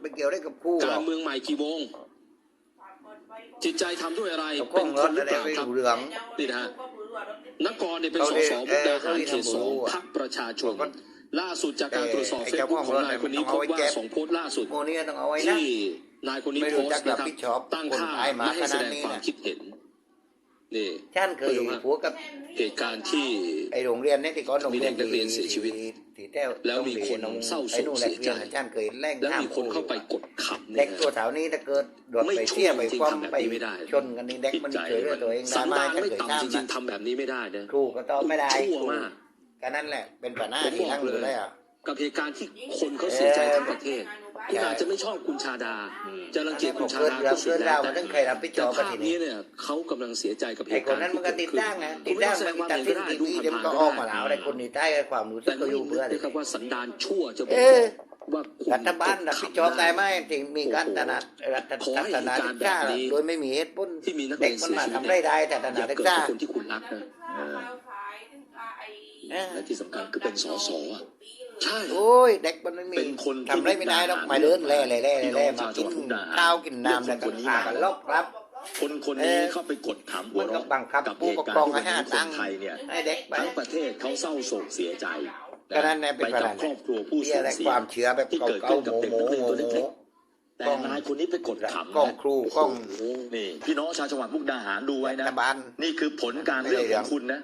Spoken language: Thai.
ไปเกี่ยวได้กับคู่หรการอกเมืองใหม่กี่โมงจิตใจทำด้วยอะไรกับกล้เป็องนรคถนหรืออะไรเปล่าไม่ครับรู้เรื่องนี่นะฮะนกรเนี่ยเป็นเขาสเรียกสมุกดาหารเออเขตสองเขาเรียกพรรคประชาชนเขาก็ล่าสุดจากการเออตรวจสอบไอ้เฟซเจ้าบุ๊กพ่ขอองนายคนนี้มันพเอาบไว้ว่าแก๊ปสองโพสต์ล่าสุดโมนี่ต้องเอาไว้นะที่นายคนนี้ไม่โพรู้สจักต์นะครับรับผิดชอบตั้งคนค่าตายมาไม่ให้แสดงขนาดนี้ความนะคิดเห็น นี่ฉันเคยผัวกับเหตุการณ์ที่ไอโรงเรียนนี่ที่ก่อนโรงเรียนมีเด็กนักเรียนเสียชีวิตที่แต้วแล้วมีคนเศร้าโศกไอ้นู่นแหละเสียใจเรียนฉันเคยแล่งแล้วข้ามมีคนเข้าไปกดขับเด็เนี่ยกตัวแถวนี้ถ้าเกิดโดดไม่ไปช่วยเที่ยวไปจริงความทำแบบไปนี้ไม่ได้ชนกันนี่เด็กผิดมันใจช่วยเหลือตัวเองสันดานฉันไม่เคยต่ำข้ามจรินะงๆทำแบบนี้ไม่ได้นะครูก็ตอบไม่ได้ชั่วมากก็นั่นแหละเป็นปัญหาผมที่บอนั่กงอเลยู่ยแล้วอะกับเหตุการณ์ที่คนเขาเสียใจทั้งประเทศ คุณอาจจะไม่ชอบคุณชาดา จะรังเกียจคุณชาดาก็สุดแล้วเกิดเรื่องเกิดราวมันต้องใครรับผิดชแต่อบกันภาพทีนี้นี้เนี่ยเขากำลังเสียใจกับเหไอ้ตุคกานรณ์นั้นมันก็ติดตั้งนะคุติณดไม่ตั้ต้องงแสดงความตัดเห็นสินก็ได้ทีดูวีเดี๋ยวผ่ามันนๆก็ก็ออกได้มาแล้วอะไรคนนี้ใต้ความรู้สึแต่กก็ไม่อยู่รู้เพื่อนะครับว่าสันดานชั่วจะบอเอกอว่าคุณรัฐบาลรับผิดชอบได้ไหมที่มีการตนารัฐขอให้ตนาเหตุศึการกณ์แบบษานี้โดยไม่มีเหตุผลที่มีนักเด็เรีกยนมันเสียมาชีวิตทำได้ได้แต่ตอนาย่าศึกเกิดษากับคนที่คุณรักนะเออและที่สำคัญคือเป็นสสอะ ใช่โอ้ยเด็กมันไม่มีเป็นคนที่ทำอะไรไม่ได้หรอกมาเดินแล่แล่แล่พี่น้แล่องมาชาวจักิงหวัดมุกนดาหารข้าวกินน้ำแล้วก็คนนี้พากันลบครับคนคนเอนี้อเข้าไปกดถามหัวมันก็เราะบังคับกับผู้เหปตุกการครองณ์ที่ให้วันห้านี้คตันงค์ไทยเนี่ยให้เด็กไปทั้งประเทศเขาเศร้าโศกเสียใจก็นั่นแหละเป็นไปประกัเด็บนครอบครัวผู้ที่สูญอะไรเสีความเชื่อแบบที่เกิดเก่าขึ้นๆกับโมเด็กโมนักเรียนโมตัวโมเล็กๆแต่นายคนนี้ไปกดขำกล้องครูกล้องโโหนี่พี่น้องชาวจังหวัดมุกดาหารดูไว้รันะฐบาลนี่คือผลการเลือกของคุณนะ